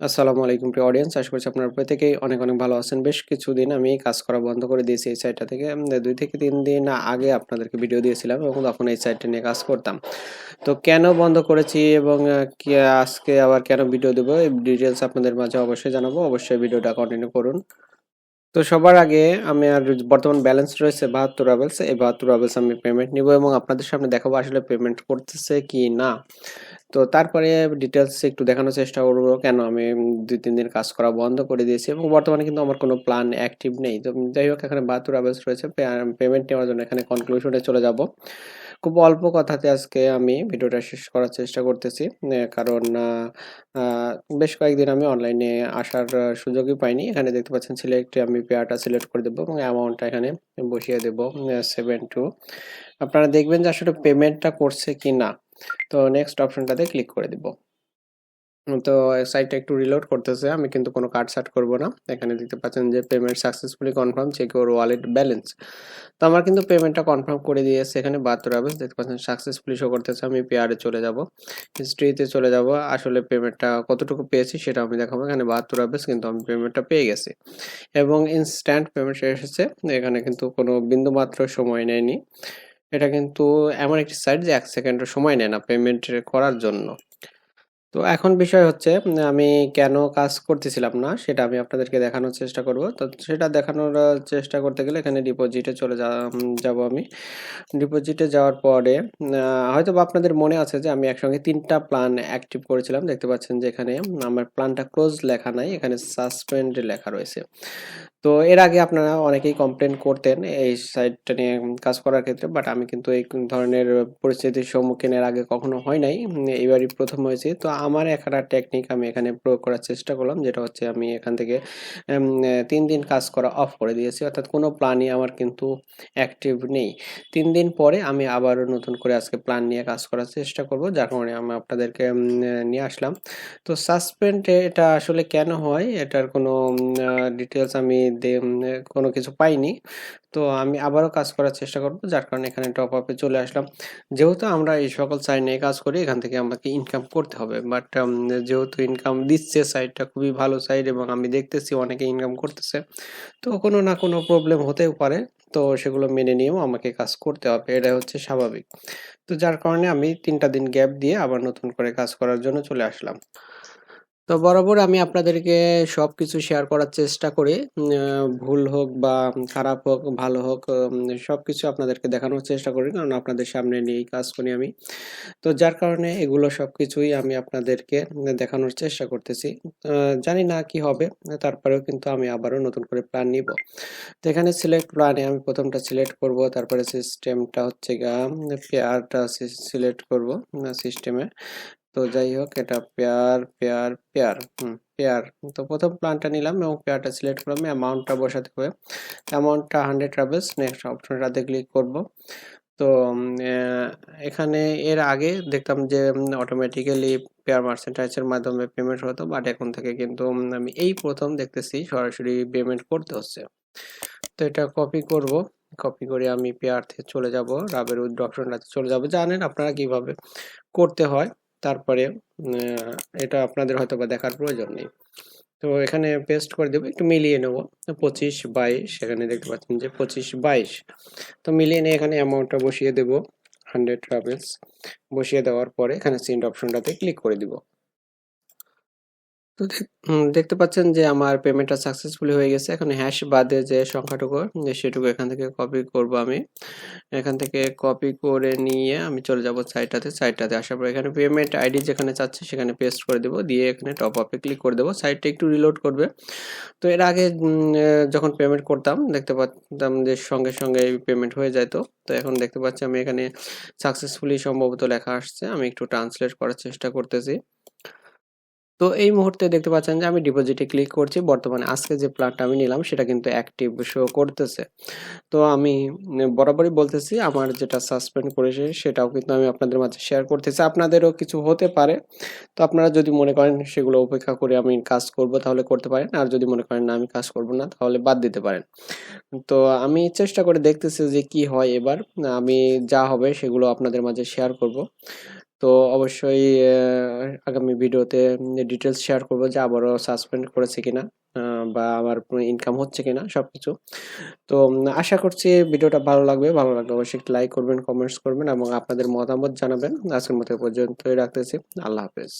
আসসালামু আলাইকুম প্রিয় অডিয়েন্স আশা করছি আপনারা প্রত্যেকেই অনেক অনেক ভালো আছেন। বেশ কিছুদিন আমি কাজ করা বন্ধ করে দিয়েছি এই সাইটটা থেকে। দুই থেকে তিন দিন আগে আপনাদেরকে ভিডিও দিয়েছিলাম এবং তখন এই সাইটটা নিয়ে কাজ করতাম। তো কেন বন্ধ করেছি এবং আজকে আবার কেন ভিডিও দেবো এই ডিটেলস আপনাদের মাঝে অবশ্যই জানাব। অবশ্যই ভিডিওটা কন্টিনিউ করুন। তো সবার আগে আমি আর বর্তমান ব্যালেন্স রয়েছে বাহাত্তর রাবেলস এই বাহাত্তর রাবেলস আমি পেমেন্ট নিব এবং আপনাদের সামনে দেখাবো আসলে পেমেন্ট করতেছে কি না। তো তারপরে ডিটেলস একটু দেখানোর চেষ্টা করব কেন আমি দুই, তিন দিন কাজ করা বন্ধ করে দিয়েছি এবং বর্তমানে কিন্তু আমার কোনো প্ল্যান অ্যাক্টিভ নেই। তো যাই হোক, এখানে বাহাত্তর রাবেলস রয়েছে পেমেন্ট নেওয়ার জন্য এখানে কনক্লুশনে চলে যাব। খুব অল্প কথাতে আজকে আমি ভিডিওটা শেষ করার চেষ্টা করতেছি কারণ বেশ কয়েকদিন আমি অনলাইনে আসার সুযোগই পাইনি। এখানে দেখতে পাচ্ছেন সিলেক্ট আমি পেয়ারটা সিলেক্ট করে দেবো এবং অ্যামাউন্টটা এখানে বসিয়ে দেবো সেভেন টু আপনারা দেখবেন যে আসলে পেমেন্টটা করছে কি না তো নেক্সট অপশনটাতে ক্লিক করে দিব। তো সাইটটা একটু রিলোড করতেছে, আমি কিন্তু কোনো কার্ড সার্ট করব না। এখানে দেখতে পাচ্ছেন যে পেমেন্ট সাকসেসফুলি কনফার্ম চেক ওর ওয়ালেট ব্যালেন্স তো আমার কিন্তু পেমেন্টটা কনফার্ম করে দিয়েছে এখানে বাহাত্তর আবেস দেখতে পাচ্ছেন সাকসেসফুলি শো করতেছে, আমি পেয়ারে চলে যাব হিস্ট্রিতে চলে যাব। আসলে পেমেন্টটা কতটুকু পেয়েছি সেটা আমি দেখাবো। এখানে বাহাত্তর আবেস কিন্তু আমি পেমেন্টটা পেয়ে গেছি। এবং ইনস্ট্যান্ট পেমেন্ট এসেছে এখানে কিন্তু কোনো বিন্দু মাত্র সময় নেয়নি। এটা কিন্তু এমন একটি সাইট যে এক সেকেন্ডের সময় নেয় না পেমেন্ট করার জন্য। তো এখন বিষয় হচ্ছে আমি কেন কাজ করতেছিলাম না সেটা আমি আপনাদেরকে দেখানোর চেষ্টা করব। তো সেটা দেখানোর চেষ্টা করতে গেলে এখানে ডিপোজিটে চলে যাব আমি। ডিপোজিটে যাওয়ার পরে হয়তো বা আপনাদের মনে আছে যে আমি একসঙ্গে তিনটা প্ল্যান অ্যাক্টিভ করেছিলাম। দেখতে পাচ্ছেন যে এখানে আমার প্ল্যানটা ক্লোজ লেখা নাই, এখানে সাসপেন্ড লেখা রয়েছে। তো এর আগে আপনারা অনেকেই কমপ্লেন করতেন এই সাইটটা নিয়ে কাজ করার ক্ষেত্রে বাট আমি কিন্তু এই ধরনের পরিস্থিতির সম্মুখীন এর আগে কখনো হয় নাই। এবারই প্রথম হয়েছে। তো আমার একটা টেকনিক আমি এখানে প্রয়োগ করার চেষ্টা করলাম, যেটা হচ্ছে আমি এখান থেকে তিন দিন কাজ করা অফ করে দিয়েছি। অর্থাৎ কোনো প্ল্যানই আমার কিন্তু অ্যাক্টিভ নেই। তিন দিন পরে আমি আবারও নতুন করে আজকে প্ল্যান নিয়ে কাজ করার চেষ্টা করব, যার কারণে আমি আপনাদেরকে নিয়ে আসলাম। তো সাসপেন্ড এটা আসলে কেন হয়? এটার কোনো ডিটেলস আমি কোনো কিছু পাইনি। তো আমি আবারও কাজ করার চেষ্টা করব, যার কারণে এখানে টপ আপে চলে আসলাম। যেহেতু আমরা এই সকল সাইট নিয়ে কাজ করি, এখান থেকে আমাকে ইনকাম করতে হবে। বাট যেহেতু ইনকাম দিচ্ছে সাইটটা খুবই ভালো সাইট এবং আমি দেখতেছি অনেকে ইনকাম করতেছে, তো কোনো না কোনো প্রবলেম হতেও পারে। তো সেগুলো মেনে নিয়েও আমাকে কাজ করতে হবে এটা হচ্ছে স্বাভাবিক। তো যার কারণে আমি তিনটা দিন গ্যাপ দিয়ে আবার নতুন করে কাজ করার জন্য চলে আসলাম। তো বরাবর আমি আপনাদেরকে সব কিছু শেয়ার করার চেষ্টা করি। ভুল হোক বা খারাপ হোক, ভালো হোক সব কিছু আপনাদেরকে দেখানোর চেষ্টা করি, কারণ আপনাদের সামনে নিয়েই কাজ করি আমি। তো যার কারণে এগুলো সব কিছুই আমি আপনাদেরকে দেখানোর চেষ্টা করতেছি। জানি না কি হবে, তারপরেও কিন্তু আমি আবারও নতুন করে প্ল্যান নিব। তো এখানে সিলেক্ট প্ল্যানে আমি প্রথমটা সিলেক্ট করব, তারপরে সিস্টেমটা হচ্ছে গা পেয়ারটা সিলেক্ট করব সিস্টেমে তো যাই হোক, এটা পেয়ার পেয়ার পেয়ার, হুম, পেয়ার। তো প্রথম প্ল্যানটা নিলাম এবং পেয়ারটা সিলেক্ট করলাম অ্যামাউন্টটা বসাতে হবে। অ্যামাউন্টটা হান্ড্রেড ট্রাভেলস নেক্সট অপশনটাতে ক্লিক করব। তো এখানে এর আগে দেখতাম যে অটোমেটিক্যালি পেয়ার মার্চেন্টাইজের মাধ্যমে পেমেন্ট হতো বাট এখন থেকে কিন্তু আমি এই প্রথম দেখতেছি, সরাসরি পেমেন্ট করতে হচ্ছে। তো এটা কপি করব। কপি করে আমি পেয়ার থেকে চলে যাব, রাবের উইথড্র অপশনটাতে চলে যাব। জানেন আপনারা কীভাবে করতে হয়। তারপরে এটা আপনাদের হয়তো বা দেখার প্রয়োজন নেই। তো এখানে পেস্ট করে দেবো, একটু মিলিয়ে নেব। পঁচিশ বাইশ, এখানে দেখতে পাচ্ছেন যে পঁচিশ বাইশ। তো মিলিয়ে নিয়ে এখানে অ্যামাউন্টটা বসিয়ে দেবো হান্ড্রেড ট্রাভেলস বসিয়ে দেওয়ার পরে এখানে সেন্ড অপশনটাতে ক্লিক করে দিব। তো দেখ- দেখতে পাচ্ছেন যে আমার পেমেন্টটা সাকসেসফুলি হয়ে গেছে। এখন হ্যাশ বাদে যে সংখ্যাটুকু, যে সেটুকু এখান থেকে কপি করব আমি। এখান থেকে কপি করে নিয়ে আমি চলে যাব সাইটটাতে সাইটটাতে আসার পর এখানে পেমেন্ট আইডি যেখানে চাচ্ছে সেখানে পেস্ট করে দেবো। দিয়ে এখানে টপ আপে ক্লিক করে দেবো। সাইটটা একটু রিলোড করবে। তো এর আগে যখন পেমেন্ট করতাম, দেখতে পাচ্তাম যে সঙ্গে সঙ্গে পেমেন্ট হয়ে যেত তো। এখন দেখতে পাচ্ছি আমি এখানে সাকসেসফুলি সম্ভবত লেখা আসছে। আমি একটু ট্রান্সলেট করার চেষ্টা করতেছি। তো এই মুহূর্তে দেখতে পাচ্ছেন যে আমি ডিপোজিটে ক্লিক করছি। বর্তমানে আজকে যে প্ল্যানটা আমি নিলাম, সেটা কিন্তু অ্যাক্টিভ শো করতেছে। তো আমি বরাবরই বলতেছি, আমার যেটা সাসপেন্ড করেছে, সেটাও কিন্তু আমি আপনাদের মাঝে শেয়ার করতেছি। আপনাদেরও কিছু হতে পারে। তো আপনারা যদি মনে করেন সেগুলো উপেক্ষা করে আমি কাজ করব, তাহলে করতে পারেন। আর যদি মনে করেন না, আমি কাজ করব না, তাহলে বাদ দিতে পারেন। তো আমি চেষ্টা করে দেখতেছি যে কি হয় এবার। আমি যা হবে সেগুলো আপনাদের মাঝে শেয়ার করব। তো অবশ্যই আগামী ভিডিওতে ডিটেলস শেয়ার করব যে আবারও সাসপেন্ড করেছে কিনা বা আমার ইনকাম হচ্ছে কিনা সব কিছু তো আশা করছি ভিডিওটা ভালো লাগবে। ভালো লাগলে অবশ্যই লাইক করবেন কমেন্টস করবেন এবং আপনাদের মতামত জানাবেন। আজকের মতো পর্যন্তই রাখতেছি। আল্লাহ হাফেজ।